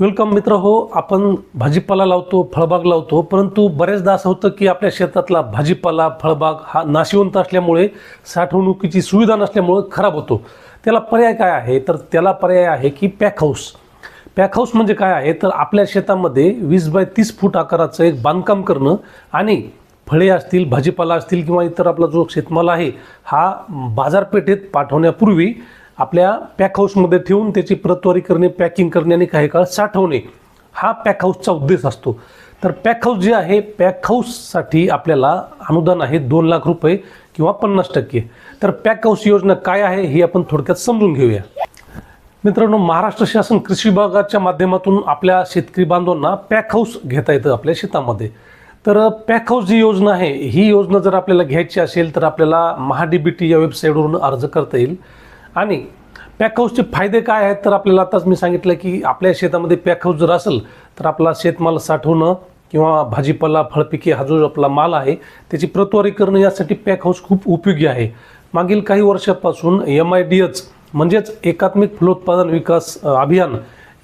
Welcome मित्र हो आपण भाजीपाला लावतो फळबाग लावतो परंतु बरेचदा असं होतं की आपल्या शेतातला भाजीपाला फळबाग हा नाशिवंत असल्यामुळे साठवणुकीची सुविधा नसल्यामुळे खराब होतो. त्याला पर्याय काय आहे? तर त्याला पर्याय आहे की पॅक हाऊस पॅक हाऊस म्हणजे काय आहे? तर आपल्या शेतामध्ये वीस बाय तीस फूट आकाराचं एक बांधकाम करणं आणि फळे असतील भाजीपाला असतील किंवा इतर आपला जो शेतमाल आहे हा बाजारपेठेत पाठवण्यापूर्वी आपल्या पॅक हाऊसमध्ये ठेवून त्याची प्रतवारी करणे पॅकिंग करणे आणि काही काळ साठवणे हा पॅक हाऊसचा उद्देश असतो. तर पॅक हाऊस जे आहे पॅक हाऊससाठी आपल्याला अनुदान आहे दोन लाख रुपये किंवा पन्नास टक्के. तर पॅक हाऊस योजना काय आहे ही आपण थोडक्यात समजून घेऊया. मित्रांनो महाराष्ट्र शासन कृषी विभागाच्या माध्यमातून आपल्या शेतकरी बांधवांना पॅक हाऊस घेता येतं आपल्या शेतामध्ये. तर पॅक हाऊस जी योजना आहे ही योजना जर आपल्याला घ्यायची असेल तर आपल्याला महाडीबीटी या वेबसाईटवरून अर्ज करता येईल. आणि पॅक हाऊसचे फायदे काय आहेत तर आपल्याला आताच मी सांगितलं की आपल्या शेतामध्ये पॅक हाऊस जर असेल तर आपला शेतमाल साठवणं किंवा भाजीपाला फळपिके हा जो आपला माल आहे त्याची प्रतवारी करणं यासाठी पॅक हाऊस खूप उपयोगी आहे. मागील काही वर्षापासून एम आय डी एच म्हणजेच एकात्मिक फलोत्पादन विकास अभियान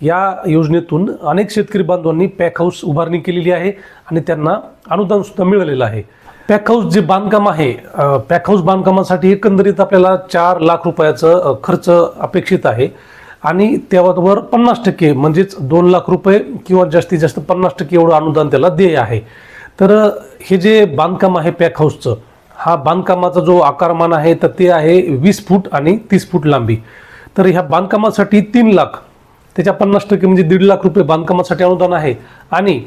या योजनेतून अनेक शेतकरी बांधवांनी पॅक हाऊस उभारणी केलेली आहे आणि त्यांना अनुदानसुद्धा मिळालेलं आहे. पॅक हाऊस जे बांधकाम आहे पॅक हाऊस बांधकामासाठी एकंदरीत आपल्याला चार लाख रुपयाचं खर्च अपेक्षित आहे. आणि त्याबरोबर पन्नास टक्के म्हणजेच दोन लाख रुपये किंवा जास्तीत जास्त पन्नास टक्के एवढं अनुदान त्याला देय आहे. तर हे जे बांधकाम आहे पॅक हाऊसचं हा बांधकामाचा जो आकारमान आहे तर ते आहे वीस फूट आणि तीस फूट लांबी. तर ह्या बांधकामासाठी तीन लाख त्याच्या पन्नास टक्के म्हणजे दीड लाख रुपये बांधकामासाठी अनुदान आहे. आणि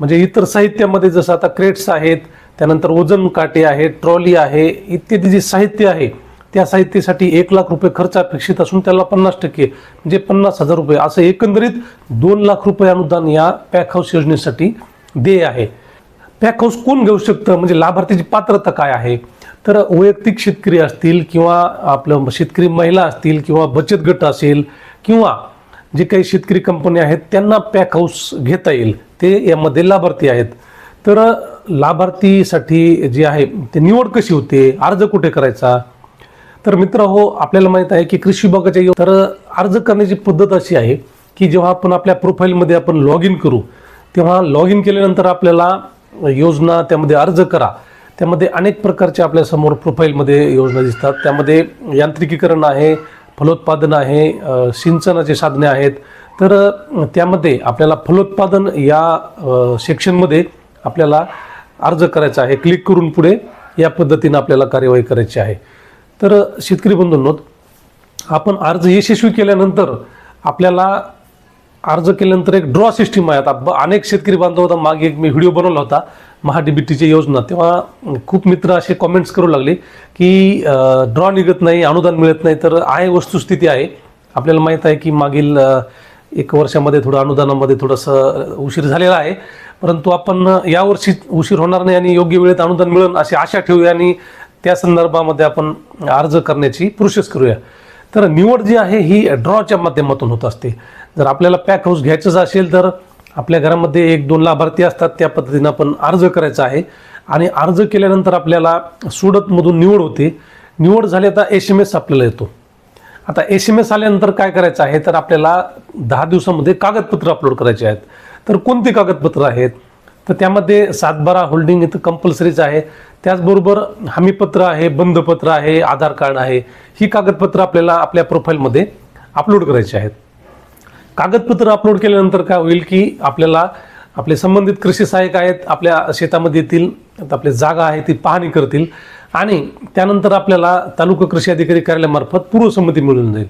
म्हणजे इतर साहित्यामध्ये जसं आता क्रेट्स आहेत त्यानंतर वजन काटे आहेत ट्रॉली आहे इत्यादी जे साहित्य आहे त्या साहित्यासाठी एक लाख रुपये खर्च अपेक्षित असून त्याला पन्नास टक्के म्हणजे पन्नास हजार रुपये. असं एकंदरीत दोन लाख रुपये अनुदान या पॅक हाऊस योजनेसाठी देय आहे. पॅक हाऊस कोण घेऊ शकतं? म्हणजे लाभार्थीची पात्रता काय आहे? तर वैयक्तिक शेतकरी असतील किंवा आपलं शेतकरी महिला असतील किंवा बचत गट असेल किंवा जे काही शेतकरी कंपनी आहेत त्यांना पॅक हाऊस घेता येईल. ते यामध्ये लाभार्थी आहेत. तर लाभार्थीसाठी जे आहे ते निवड कशी होते? अर्ज कुठे करायचा? तर मित्र हो आपल्याला माहीत आहे की कृषी विभागाच्या तर अर्ज करण्याची पद्धत अशी आहे की जेव्हा आपण आपल्या प्रोफाईलमध्ये आपण लॉग इन करू तेव्हा लॉग इन केल्यानंतर आपल्याला योजना त्यामध्ये अर्ज करा. त्यामध्ये अनेक प्रकारच्या आपल्यासमोर प्रोफाईलमध्ये योजना दिसतात. त्यामध्ये यांत्रिकीकरण आहे फलोत्पादन आहे सिंचनाचे साधने आहेत. तर त्यामध्ये आपल्याला फलोत्पादन या सेक्शनमध्ये आपल्याला अर्ज करायचा आहे. क्लिक करून पुढे या पद्धतीनं आपल्याला कार्यवाही करायची आहे. तर शेतकरी बंधूंनो आपण अर्ज यशस्वी केल्यानंतर आपल्याला अर्ज केल्यानंतर एक ड्रॉ सिस्टीम आहे. आता ब- अनेक शेतकरी बांधव होता मागे एक मी व्हिडिओ बनवला होता महाडीबीटीची योजना. तेव्हा खूप मित्र असे कॉमेंट्स करू लागले की ड्रॉ निघत नाही अनुदान मिळत नाही तर आहे वस्तुस्थिती आहे. आपल्याला माहीत आहे की मागील एक वर्षामध्ये थोडं अनुदानामध्ये थोडंसं उशीर झालेला आहे. परंतु आपण यावर्षी उशीर होणार नाही आणि योग्य वेळेत अनुदान मिळेल अशी आशा ठेवूया आणि त्या संदर्भामध्ये आपण अर्ज करण्याची प्रोसेस करूया. तर निवड जी आहे ही ड्रॉच्या माध्यमातून होत असते. जर आपल्याला पॅक हाऊस घ्यायचंच असेल तर आपल्या घरामध्ये एक दोन लाभार्थी असतात त्या पद्धतीनं आपण अर्ज करायचा आहे. आणि अर्ज केल्यानंतर आपल्याला सुडतमधून निवड होते. निवड झाली आता एस एम एस आपल्याला येतो. आता एस एम एस आल्यानंतर काय करायचं आहे? तर आपल्याला दहा दिवसामध्ये कागदपत्र अपलोड करायचे आहेत. तर कोणती कागदपत्र आहेत? तर त्यामध्ये सातबारा होल्डिंग इथं कंपल्सरीच आहे. त्याचबरोबर हमीपत्र आहे बंधपत्र आहे आधार कार्ड आहे. ही कागदपत्र आपल्याला आपल्या प्रोफाईलमध्ये अपलोड करायची आहेत. कागदपत्र अपलोड केल्यानंतर काय होईल की आपल्याला आपले संबंधित कृषी सहाय्यक आहेत आपल्या शेतामध्ये येतील आता आपली जागा आहे ती पाहणी करतील. आणि त्यानंतर आपल्याला तालुका कृषी अधिकारी कार्यालयामार्फत पूर्वसंमती मिळून जाईल.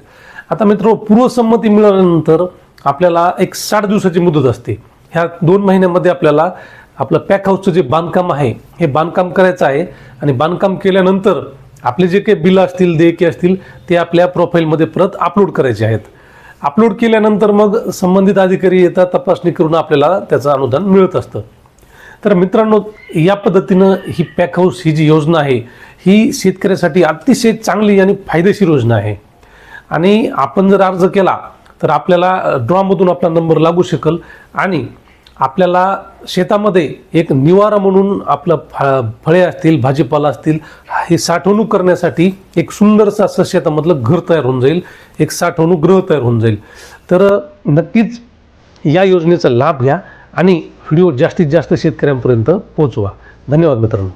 आता मित्र पूर्वसंमती मिळाल्यानंतर आपल्याला एक साठ दिवसाची मुदत असते. ह्या दोन महिन्यामध्ये आपल्याला आपलं पॅक हाऊसचं जे बांधकाम आहे हे बांधकाम करायचं आहे आणि बांधकाम केल्यानंतर आपले जे काही बिलं असतील देयके असतील ते आपल्या प्रोफाईलमध्ये परत अपलोड करायचे आहेत. अपलोड केल्यानंतर मग संबंधित अधिकारी येतात तपासणी करून आपल्याला त्याचं अनुदान मिळत असतं. तर मित्रांनो या पद्धतीनं ही पॅक हाऊस ही जी योजना आहे ही शेतकऱ्यासाठी अतिशय चांगली आणि फायदेशीर योजना आहे. आणि आपण जर अर्ज केला तर आपल्याला ड्रॉमधून आपला नंबर लागू शकेल आणि आपल्याला शेतामध्ये एक निवारा म्हणून आपलं फा फळे असतील भाजीपाला असतील हे साठवणूक करण्यासाठी एक सुंदरसं असं शेतामधलं घर तयार होऊन जाईल एक साठवणूक ग्रह तयार होऊन जाईल. तर नक्कीच या योजनेचा लाभ घ्या आणि व्हिडिओ जास्तीत जास्त शेतकऱ्यांपर्यंत पोहोचवा. धन्यवाद मित्रांनो.